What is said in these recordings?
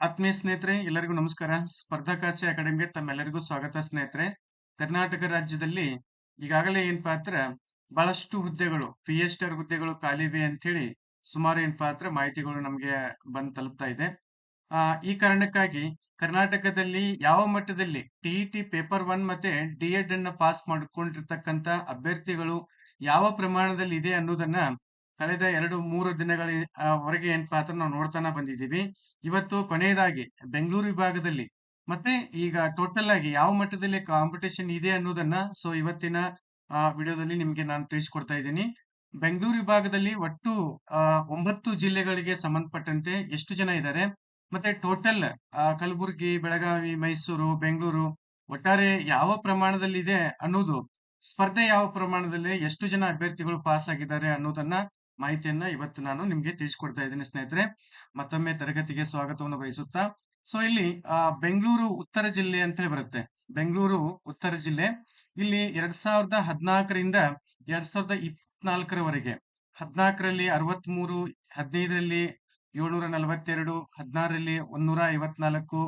ಆತ್ಮೀಯ ಸ್ನೇಹಿತರೆ, ಎಲ್ಲರಿಗೂ ನಮಸ್ಕಾರ. ಸ್ಪರ್ಧಾಕಾಶಿ ಅಕಾಡೆಮಿಗೆ ತಮ್ಮೆಲ್ಲರಿಗೂ ಸ್ವಾಗತ ಸ್ನೇಹಿತರೆ. ಕರ್ನಾಟಕ ರಾಜ್ಯದಲ್ಲಿ ಈಗಾಗಲೇ ಏನ್ ಪಾತ್ರ? ಬಹಳಷ್ಟು ಹುದ್ದೆಗಳು ಪಿ ಎಚ್ ಹುದ್ದೆಗಳು ಖಾಲಿವೆ ಅಂತ ಹೇಳಿ ಸುಮಾರು ಏನ್ ಪಾತ್ರ ಮಾಹಿತಿಗಳು ನಮಗೆ ಬಂದು ತಲುಪ್ತಾ ಇದೆ. ಆ, ಈ ಕಾರಣಕ್ಕಾಗಿ ಕರ್ನಾಟಕದಲ್ಲಿ ಯಾವ ಮಟ್ಟದಲ್ಲಿ ಟಿಇಟಿ ಪೇಪರ್ ಒನ್ ಮತ್ತೆ ಡಿ ಎಡ್ ಅನ್ನ ಪಾಸ್ ಮಾಡ್ಕೊಂಡಿರ್ತಕ್ಕಂತ ಅಭ್ಯರ್ಥಿಗಳು ಯಾವ ಪ್ರಮಾಣದಲ್ಲಿ ಇದೆ ಅನ್ನೋದನ್ನ ಕಳೆದ ಎರಡು ಮೂರು ದಿನಗಳ ವರೆಗೆ ಏನಪ್ಪಾ ಅಂತ ನಾವು ನೋಡ್ತಾನೆ ಬಂದಿದ್ದೀವಿ. ಇವತ್ತು ಕೊನೆಯದಾಗಿ ಬೆಂಗಳೂರು ವಿಭಾಗದಲ್ಲಿ. ಮತ್ತೆ ಈಗ ಟೋಟಲ್ ಆಗಿ ಯಾವ ಮಟ್ಟದಲ್ಲಿ ಕಾಂಪಿಟೇಷನ್ ಇದೆ ಅನ್ನೋದನ್ನ ಸೊ ಇವತ್ತಿನ ವಿಡಿಯೋದಲ್ಲಿ ನಿಮ್ಗೆ ನಾನು ತಿಳಿಸ್ಕೊಡ್ತಾ ಇದ್ದೀನಿ. ಬೆಂಗಳೂರು ವಿಭಾಗದಲ್ಲಿ ಒಟ್ಟು ಒಂಬತ್ತು ಜಿಲ್ಲೆಗಳಿಗೆ ಸಂಬಂಧಪಟ್ಟಂತೆ ಎಷ್ಟು ಜನ ಇದ್ದಾರೆ? ಮತ್ತೆ ಟೋಟಲ್ ಕಲಬುರಗಿ, ಬೆಳಗಾವಿ, ಮೈಸೂರು, ಬೆಂಗಳೂರು ಒಟ್ಟಾರೆ ಯಾವ ಪ್ರಮಾಣದಲ್ಲಿ ಇದೆ ಅನ್ನೋದು, ಸ್ಪರ್ಧೆ ಯಾವ ಪ್ರಮಾಣದಲ್ಲಿ ಎಷ್ಟು ಜನ ಅಭ್ಯರ್ಥಿಗಳು ಪಾಸ್ ಆಗಿದ್ದಾರೆ ಅನ್ನೋದನ್ನ ಮಾಹಿತಿಯನ್ನ ಇವತ್ತು ನಾನು ನಿಮ್ಗೆ ತಿಳಿಸ್ಕೊಡ್ತಾ ಇದ್ದೀನಿ ಸ್ನೇಹಿತರೆ. ಮತ್ತೊಮ್ಮೆ ತರಗತಿಗೆ ಸ್ವಾಗತವನ್ನು ಬಯಸುತ್ತಾ ಸೊ ಇಲ್ಲಿ, ಆ, ಬೆಂಗಳೂರು ಉತ್ತರ ಜಿಲ್ಲೆ ಅಂತ ಹೇಳಿ ಬರುತ್ತೆ. ಬೆಂಗಳೂರು ಉತ್ತರ ಜಿಲ್ಲೆ. ಇಲ್ಲಿ ಎರಡ್ ಸಾವಿರದ ಹದಿನಾಲ್ಕರಿಂದ ಎರಡ್ ಸಾವಿರದ ಇಪ್ಪತ್ನಾಲ್ಕರವರೆಗೆ, ಹದಿನಾಲ್ಕರಲ್ಲಿ ಅರವತ್ಮೂರು, ಹದಿನೈದರಲ್ಲಿ ಏಳ್ನೂರ ನಲವತ್ತೆರಡು, ಹದಿನಾರರಲ್ಲಿ ಒಂದೂರ ಐವತ್ನಾಲ್ಕು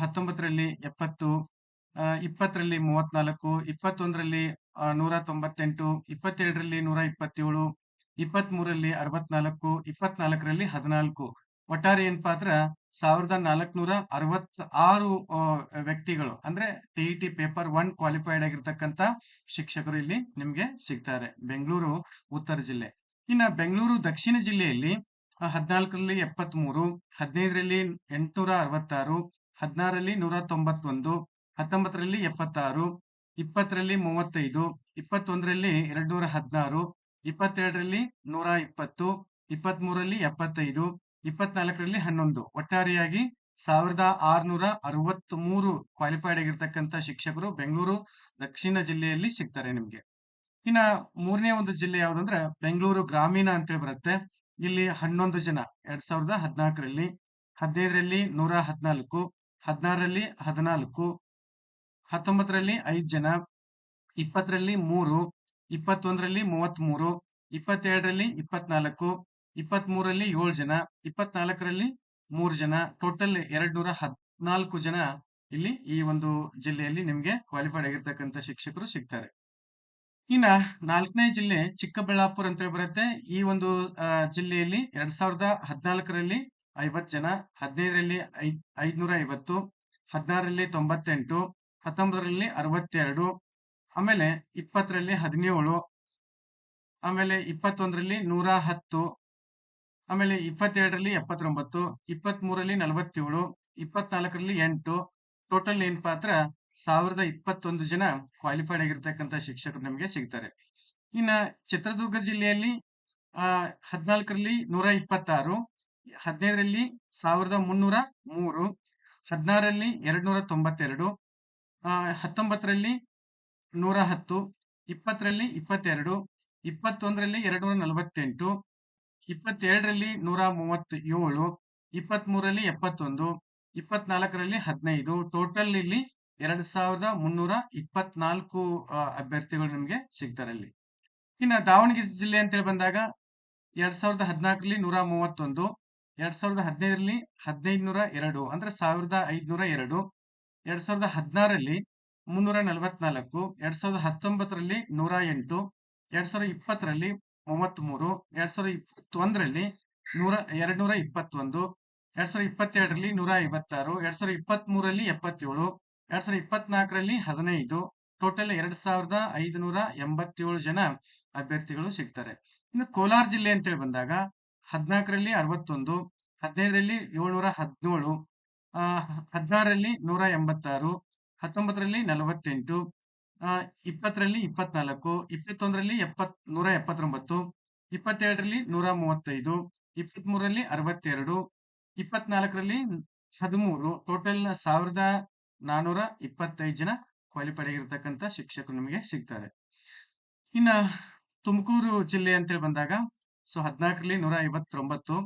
ಹತ್ತೊಂಬತ್ತರಲ್ಲಿ ಎಪ್ಪತ್ತು ಇಪ್ಪತ್ತರಲ್ಲಿ ಮೂವತ್ನಾಲ್ಕು, ಇಪ್ಪತ್ತೊಂದರಲ್ಲಿ ನೂರ ತೊಂಬತ್ತೆಂಟು, ಇಪ್ಪತ್ತೆರಡರಲ್ಲಿ ನೂರ ಇಪ್ಪತ್ತೇಳು ಇಪ್ಪತ್ತ್ ಮೂರಲ್ಲಿ ಅರವತ್ನಾಲ್ಕು, ಇಪ್ಪತ್ನಾಲ್ಕರಲ್ಲಿ ಹದಿನಾಲ್ಕು. ಒಟ್ಟಾರೆ ಏನಪ್ಪಾ ಅಂದ್ರ ಸಾವಿರದ ನಾಲ್ಕನೂರ ಅರವತ್ ಆರು ವ್ಯಕ್ತಿಗಳು, ಅಂದ್ರೆ ಟಿಇಟಿ ಪೇಪರ್ ಒನ್ ಕ್ವಾಲಿಫೈಡ್ ಆಗಿರ್ತಕ್ಕಂತ ಶಿಕ್ಷಕರು ಇಲ್ಲಿ ನಿಮ್ಗೆ ಸಿಗ್ತಾರೆ. ಬೆಂಗಳೂರು, ಉತ್ತರ ಜಿಲ್ಲೆ. ಇನ್ನ ಬೆಂಗಳೂರು, ದಕ್ಷಿಣ ಜಿಲ್ಲೆಯಲ್ಲಿ ಹದಿನಾಲ್ಕರಲ್ಲಿ ಎಪ್ಪತ್ತ್ ಮೂರು ಹದಿನೈದರಲ್ಲಿ ಎಂಟುನೂರ ಅರವತ್ತಾರು, ಹದಿನಾರರಲ್ಲಿ ನೂರ ತೊಂಬತ್ತೊಂದು, ಹತ್ತೊಂಬತ್ತರಲ್ಲಿ ಎಪ್ಪತ್ತಾರು, ಇಪ್ಪತ್ತರಲ್ಲಿ ಮೂವತ್ತೈದು, ಇಪ್ಪತ್ತೊಂದರಲ್ಲಿ ಎರಡ್ನೂರ ಹದಿನಾರು ಇಪ್ಪತ್ತೆರಡರಲ್ಲಿ ನೂರ ಇಪ್ಪತ್ತು ಇಪ್ಪತ್ತ್ ಮೂರಲ್ಲಿ ಎಪ್ಪತ್ತೈದು ಇಪ್ಪತ್ನಾಲ್ಕರಲ್ಲಿ ಹನ್ನೊಂದು. ಒಟ್ಟಾರೆಯಾಗಿ ಸಾವಿರದ ಆರ್ನೂರ ಅರವತ್ತ್ ಮೂರು ಕ್ವಾಲಿಫೈಡ್ ಆಗಿರ್ತಕ್ಕಂಥ ಶಿಕ್ಷಕರು ಬೆಂಗಳೂರು, ದಕ್ಷಿಣ ಜಿಲ್ಲೆಯಲ್ಲಿ ಸಿಗ್ತಾರೆ ನಿಮ್ಗೆ. ಇನ್ನ ಮೂರನೇ ಒಂದು ಜಿಲ್ಲೆ ಯಾವ್ದಂದ್ರೆ ಬೆಂಗಳೂರು ಗ್ರಾಮೀಣ ಅಂತೇಳಿ ಬರುತ್ತೆ. ಇಲ್ಲಿ ಹನ್ನೊಂದು ಜನ, ಎರಡ್ ಸಾವಿರದ ಹದಿನಾಲ್ಕರಲ್ಲಿ, ಹದಿನೈದರಲ್ಲಿ ನೂರ ಹದಿನಾಲ್ಕು, ಹದಿನಾರರಲ್ಲಿ ಹದಿನಾಲ್ಕು, ಹತ್ತೊಂಬತ್ತರಲ್ಲಿ ಐದ್ ಜನ, ಇಪ್ಪತ್ತರಲ್ಲಿ ಮೂರು ಇಪ್ಪತ್ತೊಂದರಲ್ಲಿ ಮೂವತ್ತ್ಮೂರು ಇಪ್ಪತ್ತೆರಡರಲ್ಲಿ ಇಪ್ಪತ್ನಾಲ್ಕು, ಇಪ್ಪತ್ಮೂರರಲ್ಲಿ ಏಳು ಜನ, ಇಪ್ಪತ್ನಾಲ್ಕರಲ್ಲಿ ಮೂರು ಜನ, ಟೋಟಲ್ ಎರಡ್ ನೂರ ಹದಿನಾಲ್ಕು ಜನ ಇಲ್ಲಿ ಈ ಒಂದು ಜಿಲ್ಲೆಯಲ್ಲಿ ನಿಮ್ಗೆ ಕ್ವಾಲಿಫೈಡ್ ಆಗಿರ್ತಕ್ಕಂಥ ಶಿಕ್ಷಕರು ಸಿಗ್ತಾರೆ. ಇನ್ನ ನಾಲ್ಕನೇ ಜಿಲ್ಲೆ ಚಿಕ್ಕಬಳ್ಳಾಪುರ ಅಂತ ಬರುತ್ತೆ. ಈ ಒಂದು ಜಿಲ್ಲೆಯಲ್ಲಿ ಎರಡ್ ಸಾವಿರದ ಹದಿನಾಲ್ಕರಲ್ಲಿ ಐವತ್ ಜನ, ಹದಿನೈದರಲ್ಲಿ ಐದ್, ಐದ್ನೂರ ಐವತ್ತು, ಹದಿನಾರರಲ್ಲಿ ತೊಂಬತ್ತೆಂಟು, ಹತ್ತೊಂಬತ್ತರಲ್ಲಿ ಅರವತ್ತೆರಡು ಆಮೇಲೆ ಇಪ್ಪತ್ತರಲ್ಲಿ ಹದಿನೇಳು, ಆಮೇಲೆ ಇಪ್ಪತ್ತೊಂದರಲ್ಲಿ ನೂರ ಹತ್ತು, ಆಮೇಲೆ ಇಪ್ಪತ್ತೆರಡರಲ್ಲಿ ಎಪ್ಪತ್ತೊಂಬತ್ತು ಇಪ್ಪತ್ತ್ ಮೂರಲ್ಲಿ ನಲವತ್ತೇಳು, ಇಪ್ಪತ್ನಾಲ್ಕರಲ್ಲಿ ಎಂಟು. ಟೋಟಲ್ ಏನ್ ಪಾತ್ರ ಸಾವಿರದ ಇಪ್ಪತ್ತೊಂದು ಜನ ಕ್ವಾಲಿಫೈಡ್ ಆಗಿರ್ತಕ್ಕಂಥ ಶಿಕ್ಷಕರು ನಮಗೆ ಸಿಗ್ತಾರೆ. ಇನ್ನ ಚಿತ್ರದುರ್ಗ ಜಿಲ್ಲೆಯಲ್ಲಿ, ಆ, ಹದಿನಾಲ್ಕರಲ್ಲಿ ನೂರ ಇಪ್ಪತ್ತಾರು, ಹದಿನೈದರಲ್ಲಿ ಸಾವಿರದ ಮುನ್ನೂರ ಮೂರು, ಹದಿನಾರರಲ್ಲಿ ಎರಡ್ ನೂರ ತೊಂಬತ್ತೆರಡು ಹತ್ತೊಂಬತ್ತರಲ್ಲಿ ನೂರ ಹತ್ತು ಇಪ್ಪತ್ತರಲ್ಲಿ ಇಪ್ಪತ್ತೆರಡು, ಇಪ್ಪತ್ತೊಂದರಲ್ಲಿ ಎರಡು ನೂರ ನಲವತ್ತೆಂಟು ಇಪ್ಪತ್ತೆರಡರಲ್ಲಿ ನೂರ ಮೂವತ್ತ ಏಳು ಇಪ್ಪತ್ತ್ ಮೂರರಲ್ಲಿ ಎಪ್ಪತ್ತೊಂದು, ಇಪ್ಪತ್ನಾಲ್ಕರಲ್ಲಿ ಹದಿನೈದು ಟೋಟಲ್ ಇಲ್ಲಿ ಎರಡ್ ಸಾವಿರದ ಮುನ್ನೂರ ಇಪ್ಪತ್ನಾಲ್ಕು ಅಭ್ಯರ್ಥಿಗಳು ನಿಮಗೆ ಸಿಗ್ತಾರೆ ಅಲ್ಲಿ. ಇನ್ನ ದಾವಣಗೆರೆ ಜಿಲ್ಲೆ ಅಂತೇಳಿ ಬಂದಾಗ ಎರಡ್ ಸಾವಿರದ ಹದಿನಾಲ್ಕರಲ್ಲಿ ನೂರ ಮೂವತ್ತೊಂದು, ಎರಡ್ ಸಾವಿರದ ಹದಿನೈದರಲ್ಲಿ ಹದಿನೈದು ನೂರ ಎರಡು, ಅಂದ್ರೆ ಸಾವಿರದ ಐದುನೂರ ಎರಡು, ಎರಡ್ ಸಾವಿರದ ಹದಿನಾರರಲ್ಲಿ ಮುನ್ನೂರ ನಲವತ್ನಾಲ್ಕು ಎರಡ್ ಸಾವಿರದ ಹತ್ತೊಂಬತ್ತರಲ್ಲಿ ನೂರ ಎಂಟು ಎರಡ್ ಸಾವಿರದ ಇಪ್ಪತ್ತರಲ್ಲಿ ಮೂವತ್ತ್ಮೂರು ಎರಡ್ ಸಾವಿರದ ಇಪ್ಪತ್ತೊಂದರಲ್ಲಿ ನೂರ ಎರಡ್ ನೂರ ಇಪ್ಪತ್ತೊಂದು ಎರಡ್ ಸಾವಿರದ ಇಪ್ಪತ್ತೆರಡರಲ್ಲಿ ನೂರ ಐವತ್ತಾರು ಎರಡ್ ಸಾವಿರದ ಇಪ್ಪತ್ತ್ ಮೂರರಲ್ಲಿ ಎಪ್ಪತ್ತೇಳು, ಎರಡ್ ಸಾವಿರದ ಇಪ್ಪತ್ನಾಲ್ಕರಲ್ಲಿ ಹದಿನೈದು, ಟೋಟಲ್ ಎರಡ್ ಸಾವಿರದ ಐದುನೂರ ಎಂಬತ್ತೇಳು ಜನ ಅಭ್ಯರ್ಥಿಗಳು ಸಿಗ್ತಾರೆ. ಇನ್ನು ಕೋಲಾರ ಜಿಲ್ಲೆ ಅಂತೇಳಿ ಬಂದಾಗ ಹದಿನಾಲ್ಕರಲ್ಲಿ ಅರವತ್ತೊಂದು, ಹದಿನೈದರಲ್ಲಿ ಏಳ್ನೂರ ಹದಿನೇಳು ಹದಿನಾರರಲ್ಲಿ ನೂರ ಎಂಬತ್ತಾರು ಹತ್ತೊಂಬತ್ತರಲ್ಲಿ ನಲವತ್ತೆಂಟು ಇಪ್ಪತ್ತರಲ್ಲಿ ಇಪ್ಪತ್ನಾಲ್ಕು, ಇಪ್ಪತ್ತೊಂದರಲ್ಲಿ ಎಪ್ಪತ್, ನೂರ ಎಪ್ಪತ್ತೊಂಬತ್ತು ಇಪ್ಪತ್ತೆರಡರಲ್ಲಿ ನೂರ ಮೂವತ್ತೈದು, ಇಪ್ಪತ್ಮೂರರಲ್ಲಿ ಅರವತ್ತೆರಡು, ಇಪ್ಪತ್ನಾಲ್ಕರಲ್ಲಿ ಹದಿಮೂರು, ಟೋಟಲ್ ಸಾವಿರದ ನಾನ್ನೂರ ಇಪ್ಪತ್ತೈದು ಜನ ಕ್ವಾಲಿಫೈಡ್ ಶಿಕ್ಷಕರು ನಿಮಗೆ ಸಿಗ್ತಾರೆ. ಇನ್ನ ತುಮಕೂರು ಜಿಲ್ಲೆ ಅಂತೇಳಿ ಬಂದಾಗ, ಸೊ ಹದಿನಾಲ್ಕರಲ್ಲಿ ನೂರ ಐವತ್ತೊಂಬತ್ತು,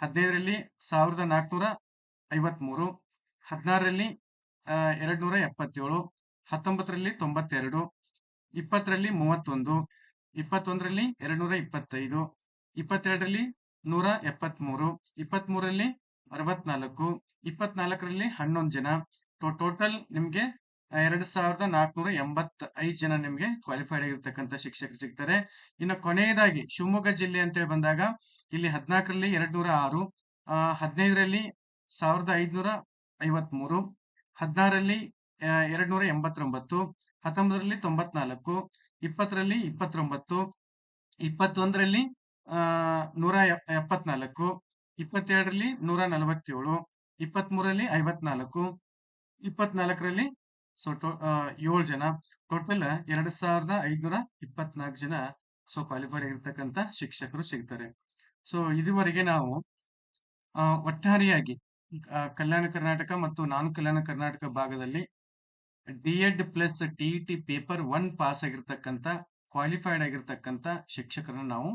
ಹದಿನೈದರಲ್ಲಿ ಸಾವಿರದ ನಾಲ್ಕುನೂರ ಐವತ್ಮೂರು, ಹದಿನಾರರಲ್ಲಿ ಎರಡ್ ನೂರ ಎಪ್ಪತ್ತೇಳು ಹತ್ತೊಂಬತ್ತರಲ್ಲಿ ತೊಂಬತ್ತೆರಡು, ಇಪ್ಪತ್ತರಲ್ಲಿ ಮೂವತ್ತೊಂದು, ಇಪ್ಪತ್ತೊಂದರಲ್ಲಿ ಎರಡ್ ನೂರ ಇಪ್ಪತ್ತೈದು ಇಪ್ಪತ್ತೆರಡರಲ್ಲಿ ನೂರ ಎಪ್ಪತ್ಮೂರು ಇಪ್ಪತ್ಮೂರಲ್ಲಿ ಅರವತ್ನಾಲ್ಕು ಇಪ್ಪತ್ನಾಲ್ಕರಲ್ಲಿ ಹನ್ನೊಂದು ಜನ. ಟೋಟಲ್ ನಿಮಗೆ ಎರಡು ಸಾವಿರದ ನಾಲ್ಕುನೂರ ಎಂಬತ್ ಐದು ಜನ ನಿಮಗೆ ಕ್ವಾಲಿಫೈಡ್ ಆಗಿರ್ತಕ್ಕಂಥ ಶಿಕ್ಷಕರು ಸಿಗ್ತಾರೆ. ಇನ್ನು ಕೊನೆಯದಾಗಿ ಶಿವಮೊಗ್ಗ ಜಿಲ್ಲೆ ಅಂತೇಳಿ ಬಂದಾಗ, ಇಲ್ಲಿ ಹದಿನಾಲ್ಕರಲ್ಲಿ ಎರಡ್ ನೂರ ಆರು ಹದಿನೈದರಲ್ಲಿ ಸಾವಿರದ ಐದುನೂರ ಐವತ್ಮೂರು ಹದಿನಾರರಲ್ಲಿ ಎರಡ್ ನೂರ ಎಂಬತ್ತೊಂಬತ್ತು, ಹತ್ತೊಂಬತ್ತರಲ್ಲಿ ತೊಂಬತ್ನಾಲ್ಕು, ಇಪ್ಪತ್ತರಲ್ಲಿ ಇಪ್ಪತ್ತೊಂಬತ್ತು, ಇಪ್ಪತ್ತೊಂದರಲ್ಲಿ ನೂರ ಎಪ್- ಎಪ್ಪತ್ನಾಲ್ಕು, ಇಪ್ಪತ್ತೆರಡರಲ್ಲಿ ನೂರ ನಲವತ್ತೇಳು ಇಪ್ಪತ್ಮೂರರಲ್ಲಿ ಐವತ್ನಾಲ್ಕು ಇಪ್ಪತ್ನಾಲ್ಕರಲ್ಲಿ ಸೊ ಏಳು ಜನ. ಟೋಟಲ್ ಎರಡ್ ಸಾವಿರದ ಐದ್ನೂರ ಇಪ್ಪತ್ನಾಲ್ಕು ಜನ ಸೊ ಕ್ವಾಲಿಫೈಡ್ ಆಗಿರ್ತಕ್ಕಂಥ ಶಿಕ್ಷಕರು ಸಿಗ್ತಾರೆ. ಸೊ ಇದುವರೆಗೆ ನಾವು ಒಟ್ಟಾರೆಯಾಗಿ ಕಲ್ಯಾಣ ಕರ್ನಾಟಕ ಮತ್ತು ನಾನ್ ಕಲ್ಯಾಣ ಕರ್ನಾಟಕ ಭಾಗದಲ್ಲಿ D Ed plus T T paper one pass ಆಗಿರ್ತಕ್ಕಂಥ ಕ್ವಾಲಿಫೈಡ್ ಆಗಿರ್ತಕ್ಕಂಥ ಶಿಕ್ಷಕರನ್ನ ನಾವು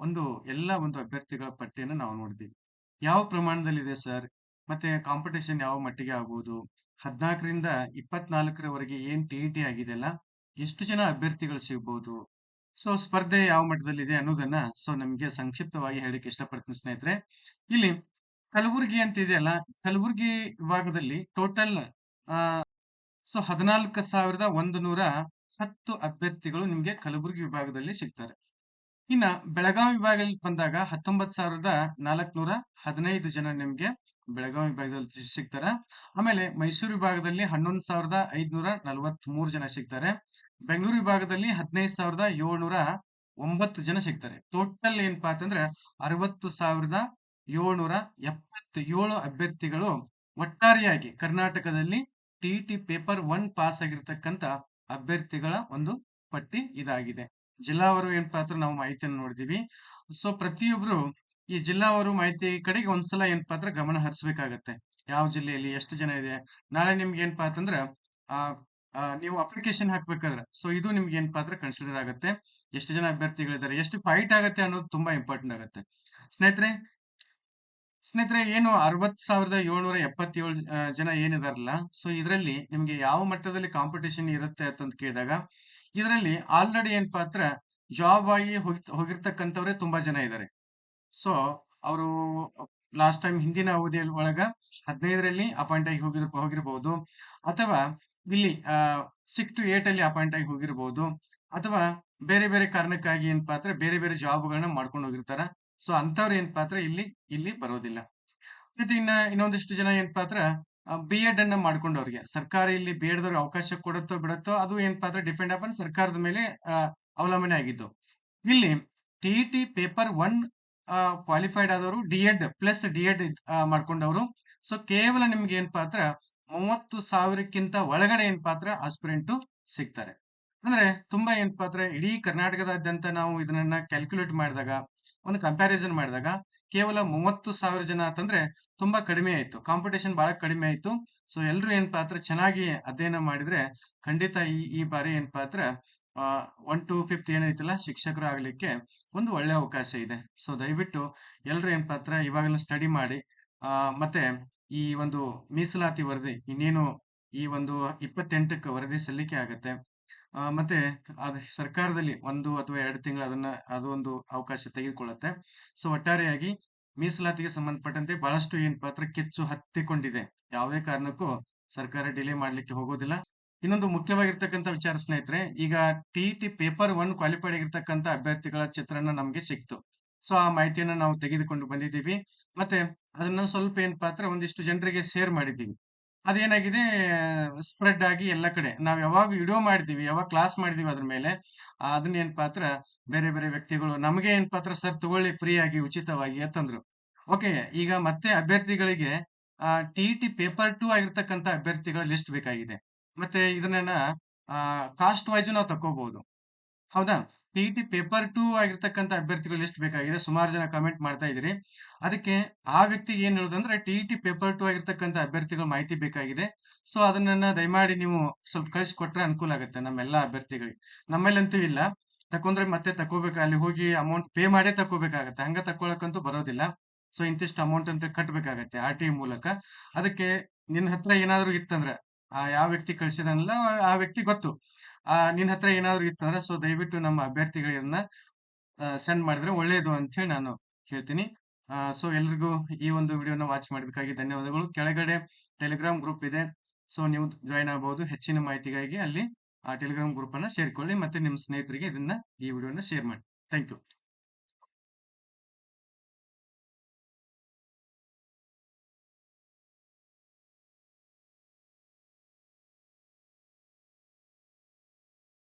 ಒಂದು ಎಲ್ಲ ಒಂದು ಅಭ್ಯರ್ಥಿಗಳ ಪಟ್ಟಿಯನ್ನು ನಾವು ನೋಡಿದ್ದೀವಿ. ಯಾವ ಪ್ರಮಾಣದಲ್ಲಿದೆ ಸರ್ ಮತ್ತೆ ಕಾಂಪಿಟೇಷನ್ ಯಾವ ಮಟ್ಟಿಗೆ ಆಗುವುದು? ಹದಿನಾಲ್ಕರಿಂದ ಇಪ್ಪತ್ನಾಲ್ಕರವರೆಗೆ ಏನ್ ಟಿ ಟಿ ಆಗಿದೆಯಲ್ಲ ಎಷ್ಟು ಜನ ಅಭ್ಯರ್ಥಿಗಳು ಸಿಗಬಹುದು ಸೊ ಸ್ಪರ್ಧೆ ಯಾವ ಮಟ್ಟದಲ್ಲಿದೆ ಅನ್ನೋದನ್ನ ಸೊ ನಮಗೆ ಸಂಕ್ಷಿಪ್ತವಾಗಿ ಹೇಳಕ್ಕೆ ಇಷ್ಟಪಡ್ತೀನಿ ಸ್ನೇಹಿತರೆ. ಇಲ್ಲಿ ಕಲಬುರಗಿ ಅಂತ ಇದೆಯಲ್ಲ, ಕಲಬುರ್ಗಿ ವಿಭಾಗದಲ್ಲಿ ಟೋಟಲ್ ಸೊ ಹದಿನಾಲ್ಕು ಸಾವಿರದ ಒಂದು ನೂರ ಹತ್ತು ಅಭ್ಯರ್ಥಿಗಳು ನಿಮಗೆ ಕಲಬುರಗಿ ವಿಭಾಗದಲ್ಲಿ ಸಿಗ್ತಾರೆ. ಇನ್ನ ಬೆಳಗಾವಿ ವಿಭಾಗದಲ್ಲಿ ಬಂದಾಗ ಹತ್ತೊಂಬತ್ ಸಾವಿರದ ನಾಲ್ಕುನೂರ ಹದಿನೈದು ಜನ ನಿಮ್ಗೆ ಬೆಳಗಾವಿ ವಿಭಾಗದಲ್ಲಿ ಸಿಗ್ತಾರ. ಆಮೇಲೆ ಮೈಸೂರು ವಿಭಾಗದಲ್ಲಿ ಹನ್ನೊಂದು ಸಾವಿರದ ಐದ್ನೂರ ನಲವತ್ತ್ ಮೂರು ಜನ ಸಿಗ್ತಾರೆ. ಬೆಂಗಳೂರು ವಿಭಾಗದಲ್ಲಿ ಹದಿನೈದು ಸಾವಿರದ ಏಳ್ನೂರ ಒಂಬತ್ತು ಜನ ಸಿಗ್ತಾರೆ. ಟೋಟಲ್ ಏನಪ್ಪಾ ಅಂತಂದ್ರೆ ಅರವತ್ತು ಸಾವಿರದ ಏಳ್ನೂರ ಎಪ್ಪತ್ತೇಳು ಅಭ್ಯರ್ಥಿಗಳು ಒಟ್ಟಾರೆಯಾಗಿ ಕರ್ನಾಟಕದಲ್ಲಿ T T paper one pass ಆಗಿರ್ತಕ್ಕಂತ ಅಭ್ಯರ್ಥಿಗಳ ಒಂದು ಪಟ್ಟಿ ಇದಾಗಿದೆ. ಜಿಲ್ಲಾವಾರು ಏನಪ್ಪಾ ಪಾತ್ರ ನಾವು ಮಾಹಿತಿಯನ್ನು ನೋಡಿದೀವಿ ಸೊ ಪ್ರತಿಯೊಬ್ರು ಈ ಜಿಲ್ಲಾವಾರು ಮಾಹಿತಿ ಕಡೆಗೆ ಒಂದ್ಸಲ ಏನ್ ಪಾತ್ರ ಗಮನ ಹರಿಸಬೇಕಾಗತ್ತೆ. ಯಾವ ಜಿಲ್ಲೆಯಲ್ಲಿ ಎಷ್ಟು ಜನ ಇದೆ? ನಾಳೆ ನಿಮ್ಗೆ ಏನಪ್ಪಾ ಪಾತ್ರ ಆ ಆ, ನೀವು ಅಪ್ಲಿಕೇಶನ್ ಹಾಕ್ಬೇಕಾದ್ರೆ ಸೊ ಇದು ನಿಮ್ಗೆ ಏನ್ ಪಾತ್ರ ಕನ್ಸಿಡರ್ ಆಗುತ್ತೆ. ಎಷ್ಟು ಜನ ಅಭ್ಯರ್ಥಿಗಳಿದ್ದಾರೆ ಎಷ್ಟು ಫೈಟ್ ಆಗುತ್ತೆ ಅನ್ನೋದು ತುಂಬಾ ಇಂಪಾರ್ಟೆಂಟ್ ಆಗುತ್ತೆ. ಸ್ನೇಹಿತರೆ ಸ್ನೇಹಿತರೆ, ಏನು ಅರವತ್ ಸಾವಿರದ ಏಳ್ನೂರ ಎಪ್ಪತ್ತೇಳು ಜನ ಏನಿದಾರಲ್ಲ ಸೊ ಇದರಲ್ಲಿ ನಿಮ್ಗೆ ಯಾವ ಮಟ್ಟದಲ್ಲಿ ಕಾಂಪಿಟೇಷನ್ ಇರುತ್ತೆ ಅಂತ ಕೇಳಿದಾಗ, ಇದರಲ್ಲಿ ಆಲ್ರೆಡಿ ಏನ್ ಪಾತ್ರ ಜಾಬ್ ಆಗಿ ಹೋಗಿ, ಹೋಗಿರ್ತಕ್ಕಂಥವ್ರೆ ತುಂಬಾ ಜನ ಇದ್ದಾರೆ ಸೊ ಅವರು ಲಾಸ್ಟ್ ಟೈಮ್ ಹಿಂದಿನ ಅವಧಿಯ ಒಳಗ ಹದಿನೈದರಲ್ಲಿ ಅಪಾಯಿಂಟ್ ಆಗಿ ಹೋಗಿರ್ ಹೋಗಿರ್ಬಹುದು ಅಥವಾ ಇಲ್ಲಿ ಸಿಕ್ಸ್ ಟು ಏಟ್ ಅಲ್ಲಿ ಅಪಾಯಿಂಟ್ ಆಗಿ ಹೋಗಿರ್ಬಹುದು ಅಥವಾ ಬೇರೆ ಬೇರೆ ಕಾರಣಕ್ಕಾಗಿ ಏನ್ ಪಾತ್ರ, ಬೇರೆ ಬೇರೆ ಜಾಬ್ಗಳನ್ನ ಮಾಡ್ಕೊಂಡು ಹೋಗಿರ್ತಾರ. ಸೊ ಅಂತವ್ರು ಏನಪ್ಪಾ ಅಂದ್ರೆ ಇಲ್ಲಿ ಇಲ್ಲಿ ಬರೋದಿಲ್ಲ. ಮತ್ತೆ ಇನ್ನ, ಇನ್ನೊಂದಿಷ್ಟು ಜನ ಏನಪ್ಪಾ ಅಂದ್ರೆ ಬಿ ಎಡ್ ಅನ್ನ ಮಾಡ್ಕೊಂಡವ್ರಿಗೆ. ಸರ್ಕಾರ ಇಲ್ಲಿ ಬಿ ಎಡ್ ಅವಕಾಶ ಕೊಡುತ್ತೋ, ಬಿಡುತ್ತೋ, ಅದು ಏನಪ್ಪಾ ಅಂದ್ರೆ ಡಿಪೆಂಡ್ ಅಪಾನ್ ಸರ್ಕಾರದ ಮೇಲೆ ಅವಲಂಬನೆ ಆಗಿದ್ದು. ಇಲ್ಲಿ ಟಿ ಪೇಪರ್ ಒನ್ ಕ್ವಾಲಿಫೈಡ್ ಆದವರು D Ed plus D Ed ಮಾಡ್ಕೊಂಡವರು. So ಕೇವಲ ನಿಮ್ಗೆ ಏನಪ್ಪಾ ಅಂದ್ರೆ ಮೂವತ್ತು ಸಾವಿರಕ್ಕಿಂತ ಒಳಗಡೆ ಏನಪ್ಪಾ ಅಂದ್ರೆ ಆಸ್ಪಿರೆಂಟ್ ಸಿಗ್ತಾರೆ. ಅಂದ್ರೆ, ತುಂಬಾ ಏನಪ್ಪಾ ಅಂದ್ರೆ ಇಡೀ ಕರ್ನಾಟಕದಾದ್ಯಂತ ನಾವು ಇದನ್ನ ಕ್ಯಾಲ್ಕುಲೇಟ್ ಮಾಡಿದಾಗ ಒಂದು ಕಂಪ್ಯಾರಿಸನ್ ಮಾಡಿದಾಗ ಕೇವಲ ಮೂವತ್ತು ಸಾವಿರ ಜನ ಅಂತಂದ್ರೆ ತುಂಬಾ ಕಡಿಮೆ ಆಯ್ತು. ಕಾಂಪಿಟೇಷನ್ ಬಹಳ ಕಡಿಮೆ ಆಯ್ತು. ಸೊ ಎಲ್ರು ಏನಪ್ಪಾ ಅಂದ್ರೆ ಚೆನ್ನಾಗಿ ಅಧ್ಯಯನ ಮಾಡಿದ್ರೆ ಖಂಡಿತ ಈ ಈ ಬಾರಿ ಏನಪ್ಪಾ ಅಂದ್ರೆ ಒನ್ ಟು ಫಿಫ್ತ್ ಏನೈತಲ್ಲ, ಶಿಕ್ಷಕರು ಆಗ್ಲಿಕ್ಕೆ ಒಂದು ಒಳ್ಳೆ ಅವಕಾಶ ಇದೆ. ಸೊ ದಯವಿಟ್ಟು ಎಲ್ರು ಏನಪ್ಪಾ ಅಂದ್ರೆ ಇವಾಗಲೂ ಸ್ಟಡಿ ಮಾಡಿ. ಆ, ಮತ್ತೆ ಈ ಒಂದು ಮೀಸಲಾತಿ ವರದಿ, ಇನ್ನೇನು ಈ ಒಂದು ಇಪ್ಪತ್ತೆಂಟಕ್ಕೆ ವರದಿ ಸಲ್ಲಿಕೆ ಆಗತ್ತೆ. ಮತ್ತೆ ಅದ್ ಸರ್ಕಾರದಲ್ಲಿ ಒಂದು ಅಥವಾ ಎರಡು ತಿಂಗಳು ಅದನ್ನ ಅದು ಒಂದು ಅವಕಾಶ ತೆಗೆದುಕೊಳ್ಳುತ್ತೆ. ಸೊ ಒಟ್ಟಾರೆಯಾಗಿ ಮೀಸಲಾತಿಗೆ ಸಂಬಂಧಪಟ್ಟಂತೆ ಬಹಳಷ್ಟು ಏನ್ ಪಾತ್ರ ಕಿಚ್ಚು ಹತ್ತಿಕೊಂಡಿದೆ. ಯಾವುದೇ ಕಾರಣಕ್ಕೂ ಸರ್ಕಾರ ಡಿಲೇ ಮಾಡ್ಲಿಕ್ಕೆ ಹೋಗೋದಿಲ್ಲ. ಇನ್ನೊಂದು ಮುಖ್ಯವಾಗಿರ್ತಕ್ಕಂಥ ವಿಚಾರ ಸ್ನೇಹಿತರೆ, ಈಗ T T paper one qualified ಆಗಿರ್ತಕ್ಕಂಥ ಅಭ್ಯರ್ಥಿಗಳ ಚಿತ್ರಣ ನಮ್ಗೆ ಸಿಕ್ತು. ಸೊ ಆ ಮಾಹಿತಿಯನ್ನ ನಾವು ತೆಗೆದುಕೊಂಡು ಬಂದಿದ್ದೀವಿ. ಮತ್ತೆ ಅದನ್ನ ಸ್ವಲ್ಪ ಏನ್ ಪಾತ್ರ ಒಂದಿಷ್ಟು ಜನರಿಗೆ ಶೇರ್ ಮಾಡಿದ್ದೀವಿ. ಅದೇನಾಗಿದೆ ಸ್ಪ್ರೆಡ್ ಆಗಿ ಎಲ್ಲ ಕಡೆ. ನಾವು ಯಾವಾಗ ವಿಡಿಯೋ ಮಾಡಿದೀವಿ, ಯಾವಾಗ ಕ್ಲಾಸ್ ಮಾಡಿದೀವಿ ಅದ್ರ ಮೇಲೆ, ಅದನ್ನ ಏನಪ್ಪಾ ಪಾತ್ರ? ಬೇರೆ ಬೇರೆ ವ್ಯಕ್ತಿಗಳು ನಮಗೆ ಏನಪ್ಪಾ ಪಾತ್ರ ಸರ್ ತಗೊಳ್ಳಿ ಫ್ರೀ ಆಗಿ, ಉಚಿತವಾಗಿ ಅಂತಂದ್ರು. ಓಕೆ ಈಗ ಮತ್ತೆ ಅಭ್ಯರ್ಥಿಗಳಿಗೆ ಟಿ ಟಿ ಪೇಪರ್ ಟು ಆಗಿರ್ತಕ್ಕಂಥ ಅಭ್ಯರ್ಥಿಗಳ ಲಿಸ್ಟ್ ಬೇಕಾಗಿದೆ. ಮತ್ತೆ ಇದನ್ನ ಕಾಸ್ಟ್ ವೈಸ್ ನಾವು ತಕೋಬಹುದು ಹೌದಾ? ಟಿ ಟಿ ಪೇಪರ್ ಟೂ ಆಗಿರ್ತಕ್ಕಂಥ ಅಭ್ಯರ್ಥಿಗಳು ಲಿಸ್ಟ್ ಬೇಕಾಗಿದೆ. ಸುಮಾರು ಜನ ಕಮೆಂಟ್ ಮಾಡ್ತಾ ಇದ್ರಿ ಅದಕ್ಕೆ ಆ ವ್ಯಕ್ತಿಗೆ ಏನ್ ಹೇಳೋದಂದ್ರೆ ಟಿ ಟಿ ಪೇಪರ್ ಟೂ ಆಗಿರ್ತಕ್ಕಂಥ ಅಭ್ಯರ್ಥಿಗಳ ಮಾಹಿತಿ ಬೇಕಾಗಿದೆ. ಸೊ ಅದನ್ನ ದಯಮಾಡಿ ನೀವು ಸ್ವಲ್ಪ ಕಳಿಸ್ಕೊಟ್ರೆ ಅನುಕೂಲ ಆಗುತ್ತೆ ನಮ್ಮೆಲ್ಲ ಅಭ್ಯರ್ಥಿಗಳಿಗೆ. ನಮ್ಮಲ್ಲಂತೂ ಇಲ್ಲ. ತಕೊಂಡ್ರೆ ಮತ್ತೆ ತಕೋಬೇಕು ಅಲ್ಲಿ ಹೋಗಿ ಅಮೌಂಟ್ ಪೇ ಮಾಡೇ ತಕೋಬೇಕಾಗತ್ತೆ ಹಂಗ ತಕೊಳಕಂತೂ ಬರೋದಿಲ್ಲ. ಸೊ ಇಂತಿಷ್ಟು ಅಮೌಂಟ್ ಅಂತ ಕಟ್ಟಬೇಕಾಗತ್ತೆ ಆರ್ ಟಿ ಮೂಲಕ. ಅದಕ್ಕೆ ನಿನ್ನ ಹತ್ರ ಏನಾದ್ರು ಇತ್ತಂದ್ರೆ, ಆ ಯಾವ ವ್ಯಕ್ತಿ ಕಳಿಸಿದನಲ್ಲ ಆ ವ್ಯಕ್ತಿ ಗೊತ್ತು. ನಿನ್ನ ಹತ್ರ ಏನಾದ್ರು ಇತ್ತಂದ್ರೆ ಸೊ ದಯವಿಟ್ಟು ನಮ್ಮ ಅಭ್ಯರ್ಥಿಗಳನ್ನ ಸೆಂಡ್ ಮಾಡಿದ್ರೆ ಒಳ್ಳೇದು ಅಂತ ಹೇಳಿ ನಾನು ಹೇಳ್ತೀನಿ. ಸೊ ಎಲ್ರಿಗೂ ಈ ಒಂದು ವಿಡಿಯೋನ ವಾಚ್ ಮಾಡಬೇಕಾಗಿ ಧನ್ಯವಾದಗಳು. ಕೆಳಗಡೆ ಟೆಲಿಗ್ರಾಮ್ ಗ್ರೂಪ್ ಇದೆ. ಸೊ ನೀವು ಜಾಯ್ನ್ ಆಗಬಹುದು ಹೆಚ್ಚಿನ ಮಾಹಿತಿಗಾಗಿ ಅಲ್ಲಿ ಆ ಟೆಲಿಗ್ರಾಮ್ ಗ್ರೂಪ್ ಅನ್ನ ಸೇರ್ಕೊಳ್ಳಿ ಮತ್ತೆ ನಿಮ್ಮ ಸ್ನೇಹಿತರಿಗೆ ಇದನ್ನ ಈ ವಿಡಿಯೋನ ಶೇರ್ ಮಾಡಿ. Thank you